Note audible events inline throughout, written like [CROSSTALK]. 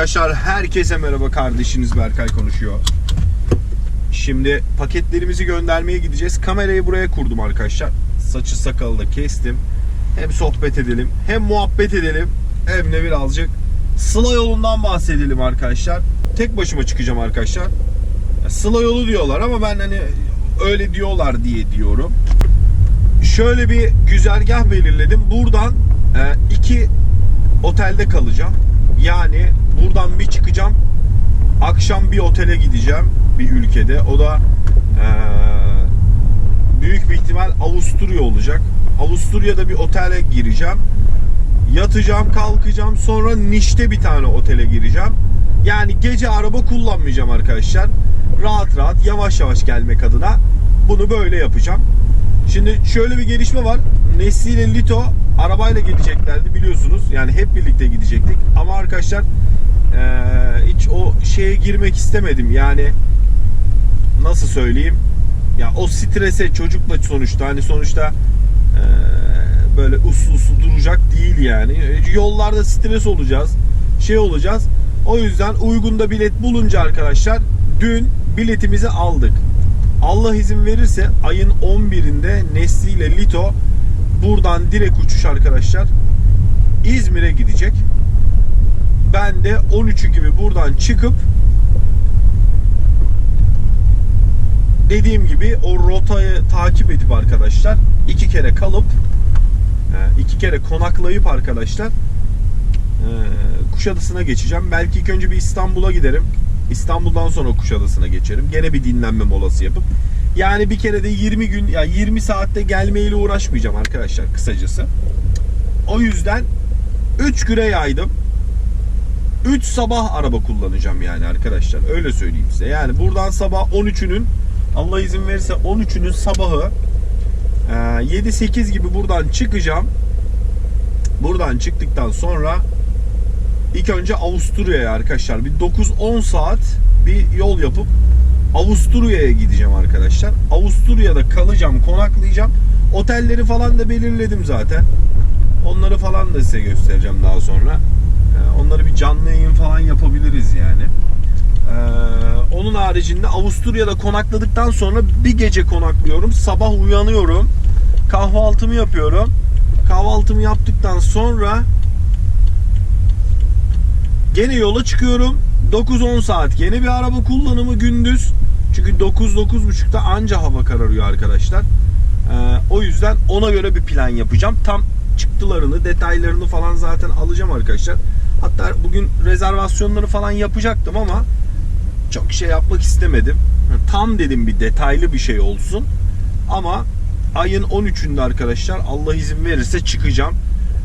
arkadaşlar herkese merhaba kardeşiniz Berkay konuşuyor. Şimdi paketlerimizi göndermeye gideceğiz. Kamerayı buraya kurdum arkadaşlar. Saçı sakalı da kestim. Hem sohbet edelim hem muhabbet edelim hem de birazcık Sıla yolundan bahsedelim arkadaşlar. Tek başıma çıkacağım arkadaşlar. Sıla yolu diyorlar ama ben hani öyle diyorlar diye diyorum. Şöyle bir güzergah belirledim. Buradan e, iki otelde kalacağım. Yani buradan bir çıkacağım. Akşam bir otele gideceğim bir ülkede. O da e, büyük bir ihtimal Avusturya olacak. Avusturya'da bir otele gireceğim. Yatacağım, kalkacağım. Sonra Niş'te bir tane otele gireceğim. Yani gece araba kullanmayacağım arkadaşlar. Rahat rahat, yavaş yavaş gelmek adına bunu böyle yapacağım. Şimdi şöyle bir gelişme var. Nesli ile Lito arabayla geleceklerdi biliyorsunuz. Yani hep birlikte gidecektik. Ama arkadaşlar eee, hiç o şeye girmek istemedim. Yani nasıl söyleyeyim? Ya o strese çocukla sonuçta hani sonuçta eee, böyle uslu uslu duracak değil yani. Yollarda stres olacağız. Şey olacağız. O yüzden uygunda bilet bulunca arkadaşlar dün biletimizi aldık. Allah izin verirse ayın 11'inde Nesli ile Lito buradan direkt uçuş arkadaşlar İzmir'e gidecek. Ben de 13'ü gibi buradan çıkıp dediğim gibi o rotayı takip edip arkadaşlar iki kere kalıp e, iki kere konaklayıp arkadaşlar e, Kuşadası'na geçeceğim. Belki ilk önce bir İstanbul'a giderim. İstanbul'dan sonra Kuşadası'na geçerim. Gene bir dinlenme molası yapıp. Yani bir kere de 20 gün ya 20 saatte gelmeyle uğraşmayacağım arkadaşlar kısacası. O yüzden 3 güne yaydım. 3 sabah araba kullanacağım yani arkadaşlar. Öyle söyleyeyim size. Yani buradan sabah 13'ünün Allah izin verirse 13'ünün sabahı e, 7-8 gibi buradan çıkacağım. Buradan çıktıktan sonra ilk önce Avusturya'ya arkadaşlar bir 9-10 saat bir yol yapıp Avusturya'ya gideceğim arkadaşlar. Avusturya'da kalacağım, konaklayacağım. Otelleri falan da belirledim zaten. Onları falan da size göstereceğim daha sonra. Ee, Onları bir canlı yayın falan yapabiliriz yani. Ee, onun haricinde Avusturya'da konakladıktan sonra bir gece konaklıyorum. Sabah uyanıyorum. Kahvaltımı yapıyorum. Kahvaltımı yaptıktan sonra Gene yola çıkıyorum. 9-10 saat gene bir araba kullanımı gündüz. Çünkü 9-9.30'da anca hava kararıyor arkadaşlar. Ee, o yüzden ona göre bir plan yapacağım. Tam çıktılarını, detaylarını falan zaten alacağım arkadaşlar. Hatta bugün rezervasyonları falan yapacaktım ama çok şey yapmak istemedim. Tam dedim bir detaylı bir şey olsun. Ama ayın 13'ünde arkadaşlar Allah izin verirse çıkacağım.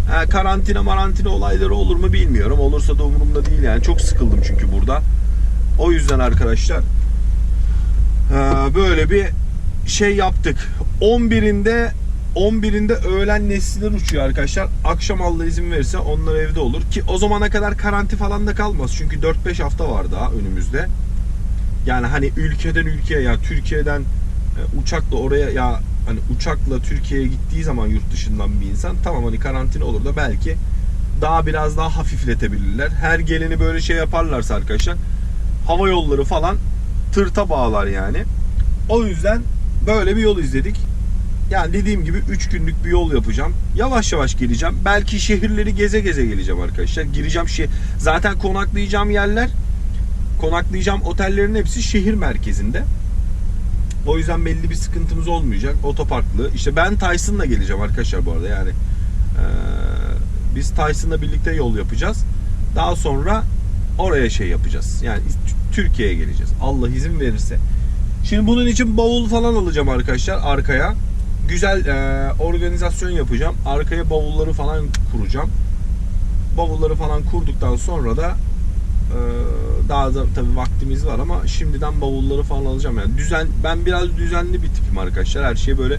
Ha, karantina marantina olayları olur mu bilmiyorum. Olursa da umurumda değil yani. Çok sıkıldım çünkü burada. O yüzden arkadaşlar ha, böyle bir şey yaptık. 11'inde 11'inde öğlen nesiller uçuyor arkadaşlar. Akşam Allah izin verirse onlar evde olur. Ki o zamana kadar karanti falan da kalmaz. Çünkü 4-5 hafta var daha önümüzde. Yani hani ülkeden ülkeye ya Türkiye'den e, uçakla oraya ya hani uçakla Türkiye'ye gittiği zaman yurt dışından bir insan tamam hani karantina olur da belki daha biraz daha hafifletebilirler. Her geleni böyle şey yaparlarsa arkadaşlar hava yolları falan tırta bağlar yani. O yüzden böyle bir yol izledik. Yani dediğim gibi 3 günlük bir yol yapacağım. Yavaş yavaş geleceğim. Belki şehirleri geze geze geleceğim arkadaşlar. Gireceğim şey. Zaten konaklayacağım yerler, konaklayacağım otellerin hepsi şehir merkezinde. O yüzden belli bir sıkıntımız olmayacak. Otoparklı. İşte ben Tyson'la geleceğim arkadaşlar bu arada yani. Ee, biz Tyson'la birlikte yol yapacağız. Daha sonra oraya şey yapacağız. Yani Türkiye'ye geleceğiz. Allah izin verirse. Şimdi bunun için bavul falan alacağım arkadaşlar arkaya. Güzel e, organizasyon yapacağım. Arkaya bavulları falan kuracağım. Bavulları falan kurduktan sonra da daha da tabii vaktimiz var ama şimdiden bavulları falan alacağım yani düzen ben biraz düzenli bir tipim arkadaşlar her şey böyle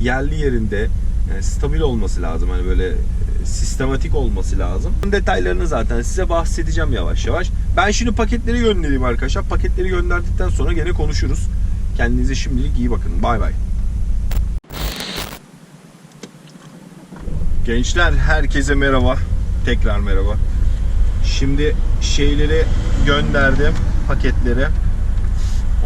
yerli yerinde yani stabil olması lazım hani böyle e, sistematik olması lazım. Detaylarını zaten size bahsedeceğim yavaş yavaş. Ben şimdi paketleri göndereyim arkadaşlar. Paketleri gönderdikten sonra gene konuşuruz. Kendinize şimdilik iyi bakın. Bay bay. Gençler herkese merhaba. Tekrar merhaba. Şimdi şeyleri gönderdim paketleri.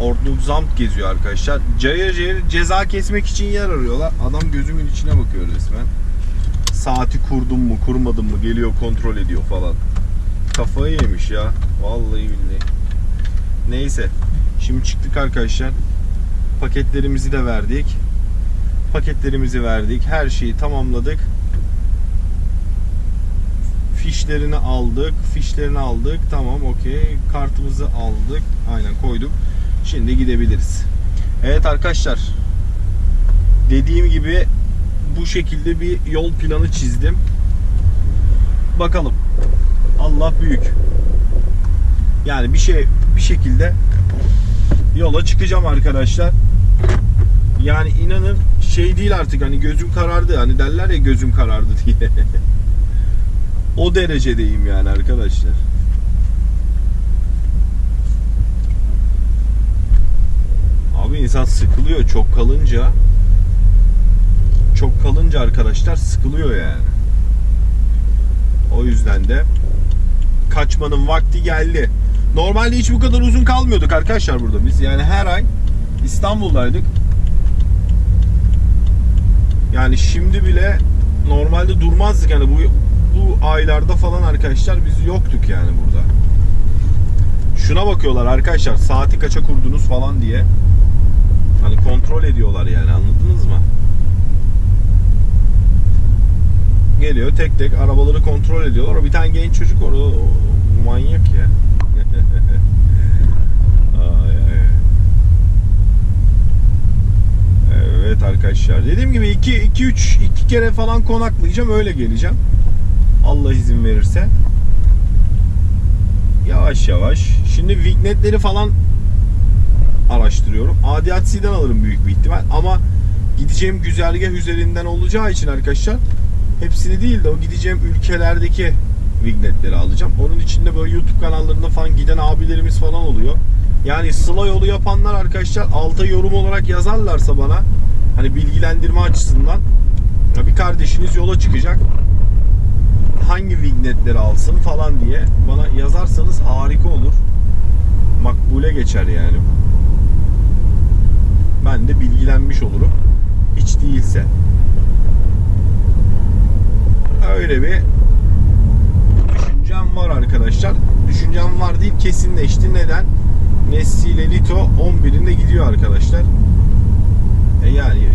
Ordnung Zamt geziyor arkadaşlar. Cayır cayır ceza kesmek için yer arıyorlar. Adam gözümün içine bakıyor resmen. Saati kurdum mu kurmadım mı geliyor kontrol ediyor falan. Kafayı yemiş ya. Vallahi billahi. Neyse. Şimdi çıktık arkadaşlar. Paketlerimizi de verdik. Paketlerimizi verdik. Her şeyi tamamladık. Fişlerini aldık. Fişlerini aldık. Tamam okey. Kartımızı aldık. Aynen koyduk. Şimdi gidebiliriz. Evet arkadaşlar. Dediğim gibi bu şekilde bir yol planı çizdim. Bakalım. Allah büyük. Yani bir şey bir şekilde yola çıkacağım arkadaşlar. Yani inanın şey değil artık hani gözüm karardı. Hani derler ya gözüm karardı diye. [LAUGHS] o derecedeyim yani arkadaşlar. Abi insan sıkılıyor çok kalınca. Çok kalınca arkadaşlar sıkılıyor yani. O yüzden de kaçmanın vakti geldi. Normalde hiç bu kadar uzun kalmıyorduk arkadaşlar burada biz. Yani her ay İstanbul'daydık. Yani şimdi bile normalde durmazdık yani bu bu aylarda falan arkadaşlar biz yoktuk yani burada. Şuna bakıyorlar arkadaşlar saati kaça kurdunuz falan diye. Hani kontrol ediyorlar yani anladınız mı? Geliyor tek tek arabaları kontrol ediyorlar. Bir tane genç çocuk orada o manyak ya. [LAUGHS] Evet arkadaşlar. Dediğim gibi 2 2 3 2 kere falan konaklayacağım öyle geleceğim. Allah izin verirse. Yavaş yavaş. Şimdi vignetleri falan araştırıyorum. ADAC'den alırım büyük bir ihtimal ama gideceğim güzergah üzerinden olacağı için arkadaşlar hepsini değil de o gideceğim ülkelerdeki vignetleri alacağım. Onun içinde böyle YouTube kanallarında falan giden abilerimiz falan oluyor. Yani sıla yolu yapanlar arkadaşlar alta yorum olarak yazarlarsa bana hani bilgilendirme açısından bir kardeşiniz yola çıkacak hangi vignetleri alsın falan diye bana yazarsanız harika olur. Makbule geçer yani. Ben de bilgilenmiş olurum. Hiç değilse. Öyle bir düşüncem var arkadaşlar. Düşüncem var değil kesinleşti. Neden? Messi ile Lito 11'inde gidiyor arkadaşlar. E yani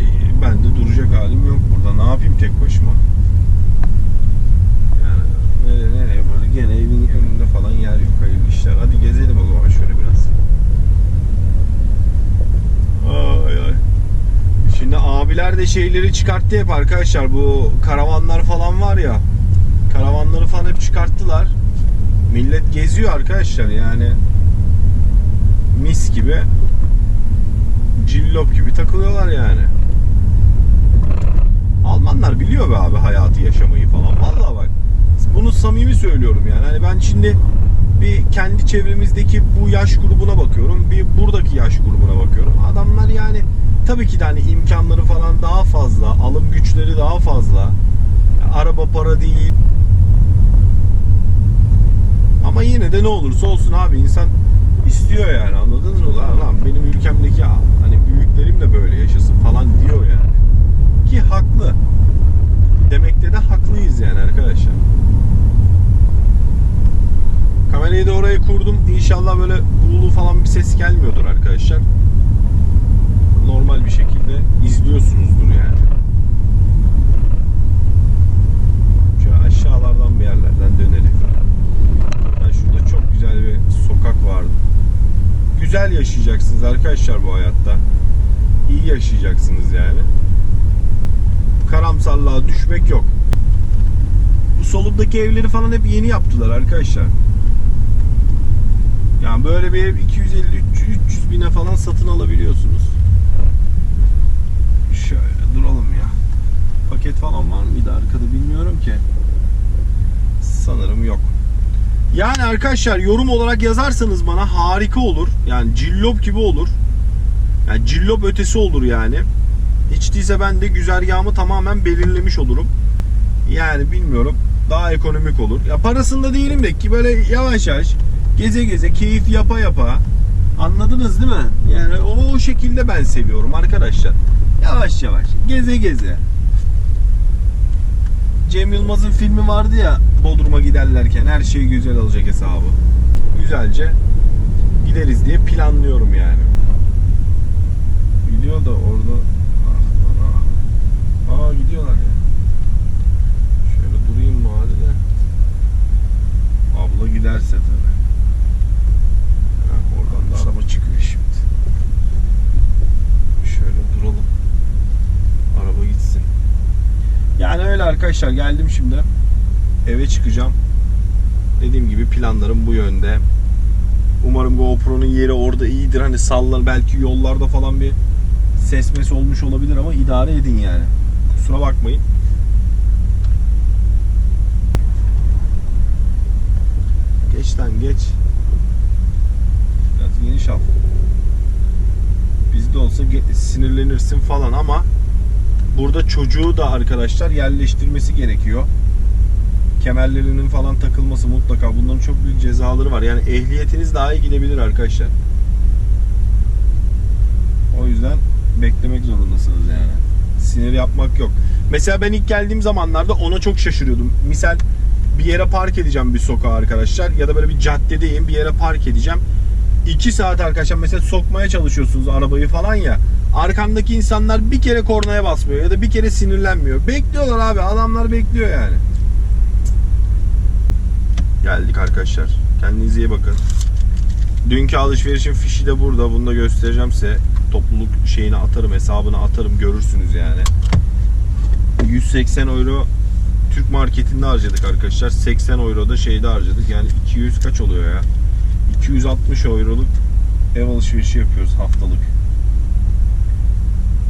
ben de duracak halim yok burada. Ne yapayım tek başıma? Nereye, nereye böyle gene evin önünde falan yer yok hayırlı işler. Hadi gezelim o zaman şöyle biraz. Ay ay. Şimdi abiler de şeyleri çıkarttı hep arkadaşlar. Bu karavanlar falan var ya. Karavanları falan hep çıkarttılar. Millet geziyor arkadaşlar yani. Mis gibi. Cillop gibi takılıyorlar yani. Almanlar biliyor be abi hayatı yaşamayı falan. Vallahi bak. Bunu samimi söylüyorum yani. Hani ben şimdi bir kendi çevremizdeki bu yaş grubuna bakıyorum. Bir buradaki yaş grubuna bakıyorum. Adamlar yani tabii ki de hani imkanları falan daha fazla, alım güçleri daha fazla. Araba para değil. Ama yine de ne olursa olsun abi insan istiyor yani anladınız mı? Lan, lan benim ülkemdeki hani büyüklerim de böyle yaşasın falan diyor yani. Ki haklı. Demekte de haklıyız yani arkadaşlar. Kamerayı da oraya kurdum. İnşallah böyle buğulu falan bir ses gelmiyordur arkadaşlar. Normal bir şekilde izliyorsunuzdur yani. Şöyle aşağılardan bir yerlerden dönelim. Ben şurada çok güzel bir sokak vardı. Güzel yaşayacaksınız arkadaşlar bu hayatta. İyi yaşayacaksınız yani. Karamsarlığa düşmek yok. Bu solumdaki evleri falan hep yeni yaptılar arkadaşlar. Yani böyle bir ev 250 300, 300 bine falan satın alabiliyorsunuz. Şöyle duralım ya. Paket falan var mıydı arkada bilmiyorum ki. Sanırım yok. Yani arkadaşlar yorum olarak yazarsanız bana harika olur. Yani cillop gibi olur. Yani cillop ötesi olur yani. Hiç değilse ben de güzergahımı tamamen belirlemiş olurum. Yani bilmiyorum. Daha ekonomik olur. Ya parasında değilim de ki böyle yavaş yavaş geze geze keyif yapa yapa anladınız değil mi? Yani o, o şekilde ben seviyorum arkadaşlar. Yavaş yavaş geze geze. Cem Yılmaz'ın filmi vardı ya Bodrum'a giderlerken her şey güzel olacak hesabı. Güzelce gideriz diye planlıyorum yani. Gidiyor da orada. Aa gidiyorlar ya. Şöyle durayım hadi de. Abla giderse tabii. Ha, oradan da araba çıkıyor şimdi. Şöyle duralım. Araba gitsin. Yani öyle arkadaşlar geldim şimdi. Eve çıkacağım. Dediğim gibi planlarım bu yönde. Umarım GoPro'nun yeri orada iyidir. Hani sallan belki yollarda falan bir ses mes olmuş olabilir ama idare edin yani. Kusura bakmayın. Geç lan geç. Biraz geniş al. Bizde olsa sinirlenirsin falan ama burada çocuğu da arkadaşlar yerleştirmesi gerekiyor. Kemerlerinin falan takılması mutlaka. Bunların çok büyük cezaları var. Yani ehliyetiniz daha iyi gidebilir arkadaşlar. O yüzden beklemek zorundasınız yani. Sinir yapmak yok. Mesela ben ilk geldiğim zamanlarda ona çok şaşırıyordum. Misal bir yere park edeceğim bir sokağa arkadaşlar ya da böyle bir caddedeyim bir yere park edeceğim. 2 saat arkadaşlar mesela sokmaya çalışıyorsunuz arabayı falan ya. Arkandaki insanlar bir kere kornaya basmıyor ya da bir kere sinirlenmiyor. Bekliyorlar abi adamlar bekliyor yani. Geldik arkadaşlar. Kendinize iyi bakın. Dünkü alışverişin fişi de burada. Bunu da göstereceğim size. Topluluk şeyini atarım, hesabını atarım. Görürsünüz yani. 180 euro Türk marketinde harcadık arkadaşlar. 80 euro da şeyde harcadık. Yani 200 kaç oluyor ya? 260 euroluk ev alışverişi yapıyoruz haftalık.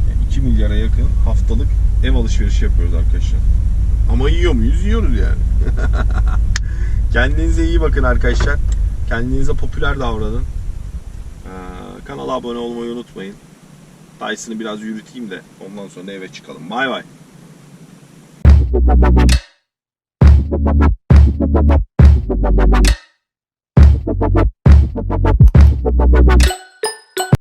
Yani 2 milyara yakın haftalık ev alışverişi yapıyoruz arkadaşlar. Ama yiyor muyuz? Yiyoruz yani. [LAUGHS] Kendinize iyi bakın arkadaşlar. Kendinize popüler davranın. Ee, kanala abone olmayı unutmayın. Dyson'ı biraz yürüteyim de ondan sonra eve çıkalım. Bay bay.